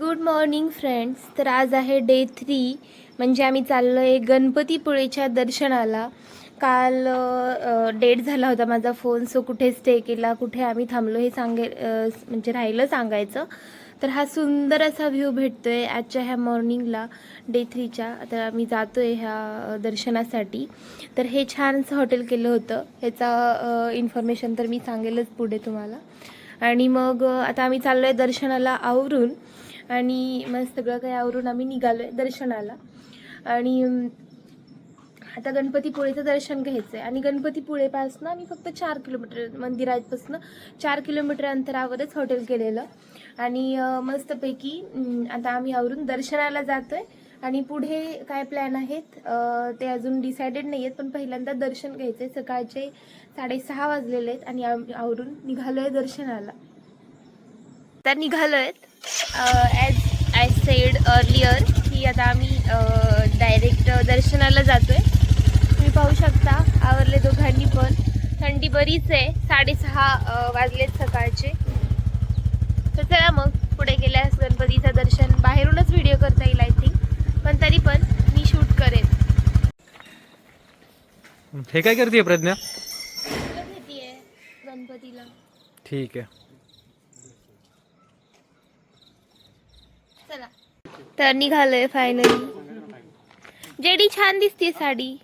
Good morning friends तर आज आहे डे थ्री म्हणजे आम्ही चाललो आहे गणपतीपुळेच्या दर्शनाला. काल डेट झाला होता माझा फोन सो कुठे स्टे केला कुठे आम्ही थांबलो हे सांगे म्हणजे राहिलं सांगायचं. तर हा सुंदर असा व्ह्यू भेटतो आहे आजच्या ह्या मॉर्निंगला डे थ्रीच्या तर आम्ही जातो आहे ह्या दर्शनासाठी. तर हे छानसं हॉटेल केलं होतं. ह्याचा इन्फॉर्मेशन तर मी सांगेलच पुढे तुम्हाला. आणि मग आता आम्ही चाललो आहे दर्शनाला आवरून. आणि मग सगळं काही आवरून आम्ही निघालो आहे दर्शनाला. आणि आता गणपतीपुळेचं दर्शन घ्यायचं आहे आणि गणपतीपुळेपासनं आम्ही फक्त चार किलोमीटर मंदिरापासनं चार किलोमीटर अंतरावरच हॉटेल केलेलं. आणि मस्तपैकी आता आम्ही आवरून दर्शनाला जातो आहे आणि पुढे काय प्लॅन आहेत ते अजून डिसाइडेड नाही आहेत पण पहिल्यांदा दर्शन घ्यायचं आहे सकाळचे साडेसहा वाजलेले आहेत आणि आम्ही आवरून निघालो आहे दर्शनाला. तर निघालो आहेत ॲज आय सेड अर्लियर की आता आम्ही डायरेक्ट दर्शनाला जातोय. तुम्ही पाहू शकता आवरले दोघांनी पण. थंडी बरीच आहे साडेसहा वाजलेत सकाळचे. तर चला मग पुढे गेल्यास गणपतीचं दर्शन. बाहेरूनच व्हिडिओ करता येईल आय थिंक पण तरी पण मी शूट करेन. हे काय करते प्रज्ञा? गणपतीला. ठीक आहे चला तर निघालोय फायनली जेडी छान दिसते साडी.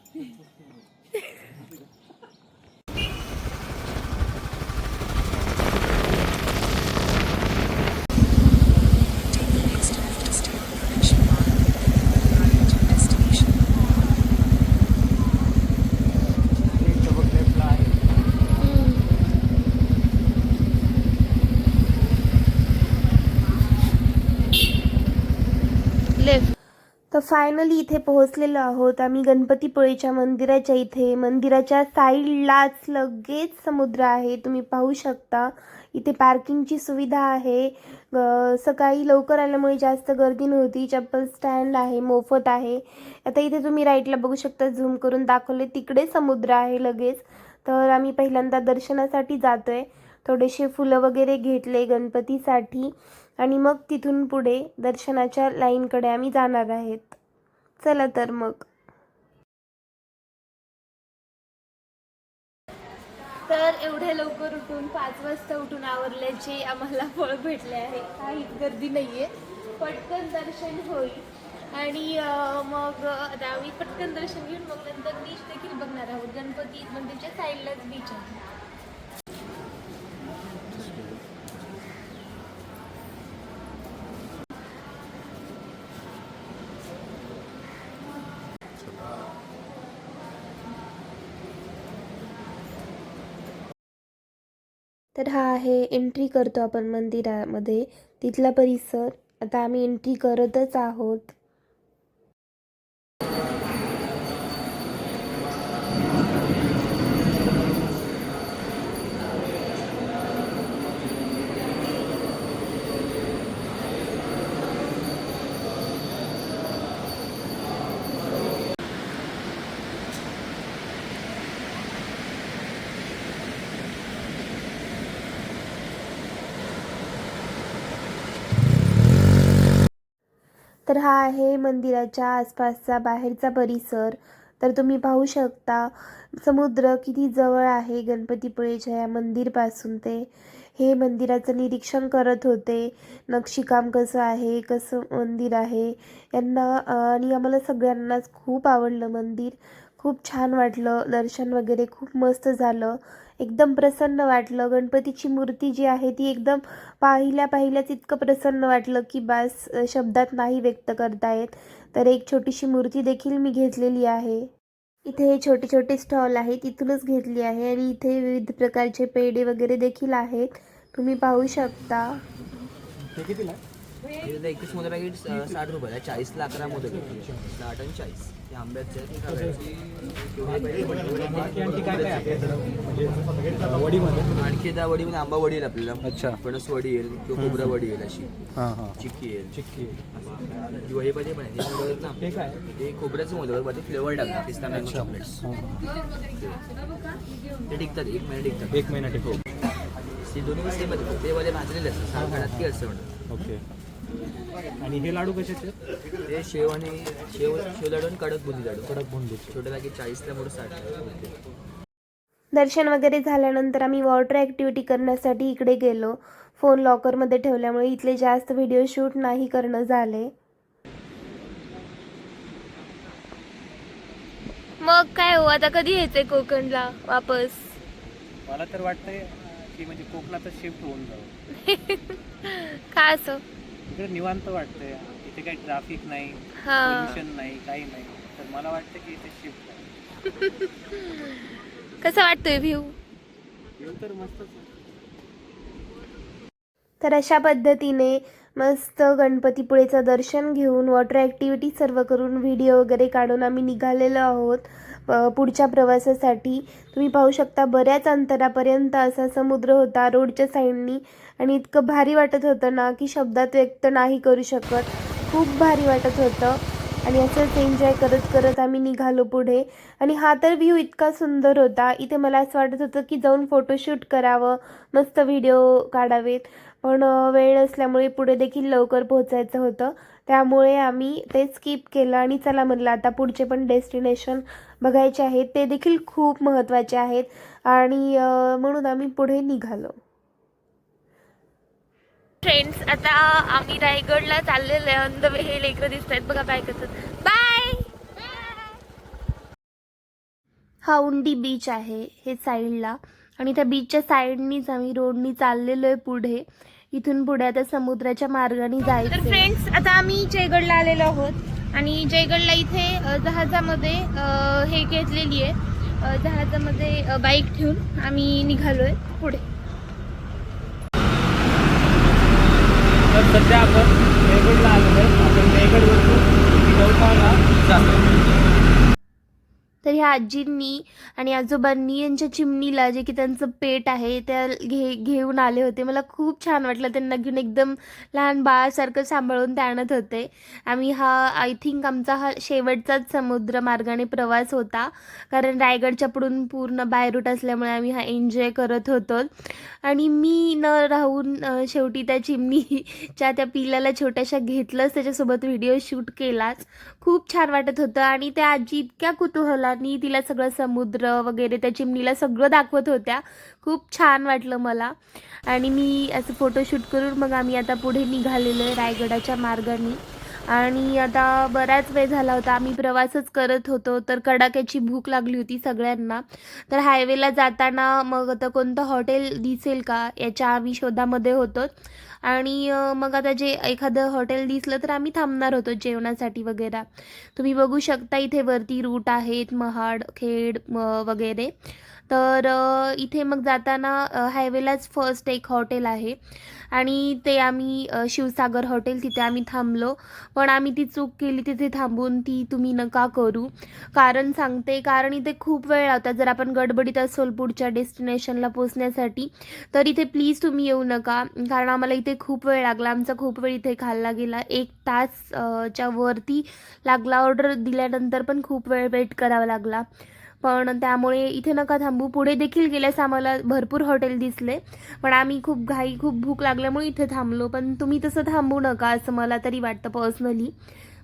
लेफ्ट तर फायनली इथे पोहोचलेलो आहोत आम्ही गणपतीपुळेच्या मंदिराच्या इथे. मंदिराच्या साईडलाच लगेच समुद्र आहे. तुम्ही पाहू शकता. इथे पार्किंगची सुविधा आहे. सकाळी लवकर आल्यामुळे जास्त गर्दी नव्हती. चप्पल स्टँड आहे मोफत आहे. आता इथे तुम्ही राईटला बघू शकता झूम करून दाखवले. तिकडे समुद्र आहे लगेच. तर आम्ही पहिल्यांदा दर्शनासाठी जातोय. थोडेसे फुलं वगैरे घेतले गणपतीसाठी. आणि मग तिथून पुढे दर्शनाच्या लाईनकडे आम्ही जाणार आहेत. चला तर मग. तर एवढ्या लवकर उठून पाच वाजता उठून आवरल्याचे आम्हाला फळ भेटले आहे. काही गर्दी नाहीये. पटकन दर्शन होईल. आणि मग आता आम्ही पटकन दर्शन घेऊन मग नंतर बीच देखील बघणार आहोत. गणपती मंदिरच्या साईडलाच बीच आहे. तर हा आहे एंट्री करतो आपण मंदिरामध्ये. तिथला परिसर. आता आम्ही एंट्री करतच आहोत. तर हा आहे मंदिराच्या आसपासचा बाहेरचा परिसर. तर तुम्ही पाहू शकता समुद्र किती जवळ आहे गणपतीपुळेच्या या मंदिरपासून ते. हे मंदिराचं निरीक्षण करत होते. नक्षीकाम कसं आहे कसं मंदिर आहे यांना आणि आम्हाला सगळ्यांनाच खूप आवडलं मंदिर. खूप छान वाटलं दर्शन वगैरे खूप मस्त झालं. एकदम प्रसन्न वाटलं. गणपतीची मूर्ती जी आहे ती एकदम पाहिल्या पाहिल्याच इतकं प्रसन्न वाटलं की बास शब्दात नाही व्यक्त करता येत. तर एक छोटीशी मूर्ती देखील मी घेतलेली आहे. इथे हे छोटे छोटे स्टॉल आहे तिथूनच घेतली आहे आणि इथे विविध प्रकारचे पेढे वगैरे देखील आहेत. तुम्ही पाहू शकता. एकवीस मोदक पॅकेट साठ रुपये चाळीसला अकरा आहेत. साठ आणि चाळीस. हे आंब्याचे आहेत, आणखी त्या वडीमध्ये. आंबा वडी येईल आपल्याला. अच्छा. फणस वडी येईल किंवा खोबरा वडी येईल अशी. हां हां. चिक्की येईल. चिक्की किंवा हे मध्ये पण आहे हे हे ते खोबऱ्याचं मोदक फ्लेवर टाकतात पिस्ता मँगो चॉकलेट्स ते टिकतात एक महिना टिकतात. एक महिना टिकू ते दोन्ही सेम ते मध्ये भाजलेले असतात साखर नक्की असतं म्हणतात. ओके. आणि हे लाडू कशाचे आहेत? ते शेव आणि शेव शेव लाडू आणि कडक बुंदी लाडू. कडक बुंदी. छोटे पॅकेट चाळीसला मोठं साठ दर्शन वगैरे झाल्यानंतर आम्ही वॉटर ॲक्टिव्हिटी करण्यासाठी इकडे गेलो. फोन लॉकरमध्ये ठेवल्यामुळे इथले जास्त व्हिडिओ शूट नाही करणं झाले. मग काय हो? आता कधी यायचंय कोकणला वापस? मला तर वाटतंय की म्हणजे कोकणातच शिफ्ट होऊन जावं का असं? इकडे निवांत वाटतंय. इथे काही ट्रॅफिक नाही हा. पोल्युशन नाही काही नाही. तर मला वाटतं की इथे शिफ्ट कसं वाटतोय व्ह्यू येऊ तर मस्तच आहे. तर अशा पद्धतीने मस्त गणपतीपुळेचं दर्शन घेऊन वॉटर ॲक्टिव्हिटी सर्व करून व्हिडिओ वगैरे काढून आम्ही निघालेलो आहोत पुढच्या प्रवासासाठी. तुम्ही पाहू शकता बऱ्याच अंतरापर्यंत असा समुद्र होता रोडच्या साईडनी आणि इतकं भारी वाटत होतं ना की शब्दात व्यक्त नाही करू शकत. खूप भारी वाटत होतं आणि असंच एन्जॉय करत करत आम्ही निघालो पुढे. आणि हा तर व्ह्यू इतका सुंदर होता. इथे मला असं वाटत होतं की जाऊन फोटोशूट करावं मस्त व्हिडिओ काढावेत. पण वेळ नसल्यामुळे पुढे देखील लवकर पोहोचायचं होतं. त्यामुळे आम्ही ते स्किप केलं आणि चला म्हणलं आता पुढचे पण डेस्टिनेशन बघायचे आहेत. ते देखील खूप महत्त्वाचे आहेत. आणि म्हणून आम्ही पुढे निघालो. फ्रेंड्स आता आम्ही रायगडला चाललेलो वे हे लेकरं दिसत आहेत बघा काय करतात. बाय हा उंडी बीच आहे हे साईडला आणि त्या बीचच्या साईडनीच आम्ही रोडनी चाललेलो आहे पुढे. इथून पुढे आता समुद्राच्या मार्गाने जायचं तर फ्रेंड्स आता आम्ही जयगडला आलेलो आहोत. आणि जयगडला इथे जहाजामध्ये हे घेतलेली आहे. जहाजामध्ये बाईक ठेवून आम्ही निघालोय पुढे. तर सध्या आपण मेळगडला आलेलो आहे. आपण गौताला जातो तर ह्या आजींनी आणि आजोबांनी यांच्या चिमणीला जे की त्यांचं पेट आहे त्या घे घेऊन आले होते. मला खूप छान वाटलं त्यांना घेऊन एकदम लहान बाळासारखं सांभाळून ते आणत होते. आम्ही हा आय थिंक आमचा हा शेवटचाच समुद्र मार्गाने प्रवास होता. कारण रायगडच्या पुढून पूर्ण बाय रूट असल्यामुळे आम्ही हा एन्जॉय करत होतो. आणि मी न राहून शेवटी त्या चिमणीच्या त्या पिल्लाला छोट्याशा घेतलंच. त्याच्यासोबत व्हिडिओ शूट केलाच. खूप छान वाटत होतं. आणि त्या आजी इतक्या कुतूहलानी तिला सगळं समुद्र वगैरे त्या चिमणीला सगळं दाखवत होत्या. खूप छान वाटलं मला. आणि मी असं फोटोशूट करून मग आम्ही आता पुढे निघालेलो आहे रायगडाच्या मार्गाने. आणि आता बराच वेळ झाला होता. आम्ही प्रवासच करत होतो. तर कडाक्याची भूक लागली होती सगळ्यांना. तर हायवेला जाताना मग आता कोणतं हॉटेल दिसेल का? याच्या आम्ही शोधामध्ये होतो. आणि मग आता जे एखादं हॉटेल दिसलं तर आम्ही थांबणार होतो जेवणासाठी वगैरे. तुम्ही बघू शकता इथे वरती रूट आहेत महाड खेड वगैरे. तर इथे मग जाताना हायवेलाच फर्स्ट एक हॉटेल आहे. आणि ते आम्ही शिवसागर हॉटेल तिथे आम्ही थांबलो. पण आम्ही ती चूक केली तिथे थांबून ती तुम्ही नका करू. कारण सांगते कारण इथे खूप वेळ लावतात. जर आपण गडबडीत असोल पुढच्या डेस्टिनेशनला पोचण्यासाठी तर इथे प्लीज तुम्ही येऊ नका. कारण आम्हाला इथे खूप वेळ लागला. आमचा खूप वेळ इथे खाल्ला गेला. एक तास च्या वरती लागला ऑर्डर दिल्यानंतर पण खूप वेळ वेट करावा लागला. पण त्यामुळे इथे नका थांबू. पुढे देखील गेल्यास आम्हाला भरपूर हॉटेल दिसले. पण आम्ही खूप घाई खूप भूक लागल्यामुळे इथे थांबलो. पण तुम्ही तसं थांबू नका असं मला तरी वाटतं पर्सनली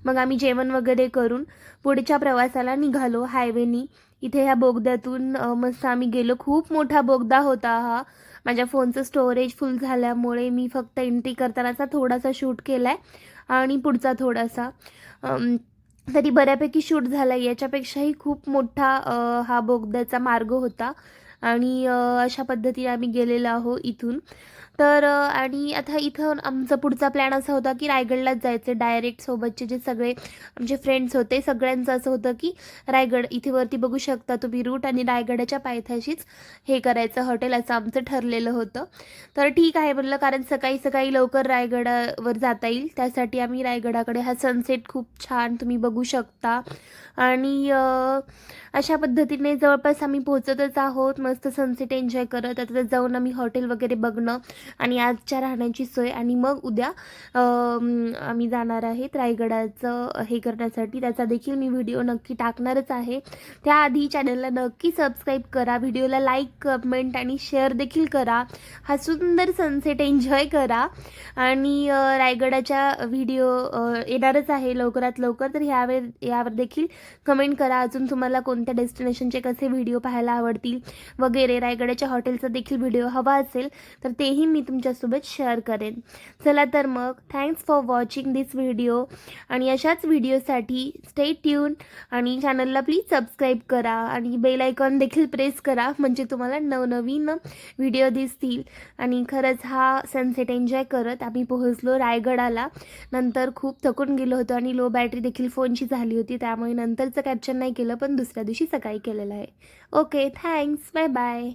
मग आम्ही जेवण वगैरे करून पुढच्या प्रवासाला निघालो हायवेनी. इथे ह्या बोगद्यातून मस्त आम्ही गेलो. खूप मोठा बोगदा होता हा. माझ्या फोनचं स्टोरेज फुल झाल्यामुळे मी फक्त एंट्री करतानाचा थोडासा शूट केला आहे आणि पुढचा थोडासा. तरी बऱ्यापैकी शूट झाला याच्यापेक्षाही खूप मोठा हा बोगद्याचा मार्ग होता. आणि अशा पद्धतीने आम्ही गेलेलो आहो इथून. तर आणि आता इथं आमचा पुढचा प्लॅन असा होता की रायगडलाच जायचं. डायरेक्ट सोबतचे जे सगळे आमचे फ्रेंड्स होते सगळ्यांचं असं होतं की रायगड इथे वरती बघू शकता तुम्ही रूट आणि रायगडाच्या पायथ्याशीच हे करायचं. हॉटेल असं आमचं ठरलेलं होतं. तर ठीक आहे म्हणलं कारण सकाळी सकाळी लवकर रायगडावर जाता येईल. त्यासाठी आम्ही रायगडाकडे हा सनसेट खूप छान तुम्ही बघू शकता. आणि अशा पद्धतीने जवळपास आम्ही पोहोचतच आहोत. मस्त सनसेट एन्जॉय करत. आता जाऊन आम्ही हॉटेल वगैरे बघणं आणि आजच्या राहण्याची सोय. आणि मग उद्या आम्ही जाणार आहेत रायगडाचं हे करण्यासाठी. त्याचा देखील मी व्हिडिओ नक्की टाकणारच आहे. त्याआधी चॅनलला नक्की सबस्क्राईब करा. व्हिडिओला लाईक कमेंट आणि शेअर देखील करा. हा सुंदर सनसेट एन्जॉय करा. आणि रायगडाच्या व्हिडिओ येणारच आहे लवकरात लवकर. तर ह्यावर यावर देखील कमेंट करा. अजून तुम्हाला कोणत्या डेस्टिनेशनचे कसे व्हिडिओ पाहायला आवडतील वगैरे रायगडाच्या हॉटेलचा देखील व्हिडिओ हवा असेल तर तेही मी तुमच्यासोबत शेअर करेन. चला तर मग thanks for watching this video आणि अशाच व्हिडिओसाठी स्टे ट्यून आणि चॅनलला प्लीज सबस्क्राईब करा आणि बेल आयकॉन देखील प्रेस करा म्हणजे तुम्हाला नवनवीन व्हिडिओ दिसतील. आणि खरंच हा सनसेट एन्जॉय करत आम्ही पोहोचलो रायगडाला. नंतर खूप थकून गेलो होतो आणि लो बॅटरी देखील फोनची झाली होती. त्यामुळे नंतरचं कॅप्चर नाही केलं पण दुसऱ्या दिवशी सकाळी केलेलं आहे. Okay thanks bye bye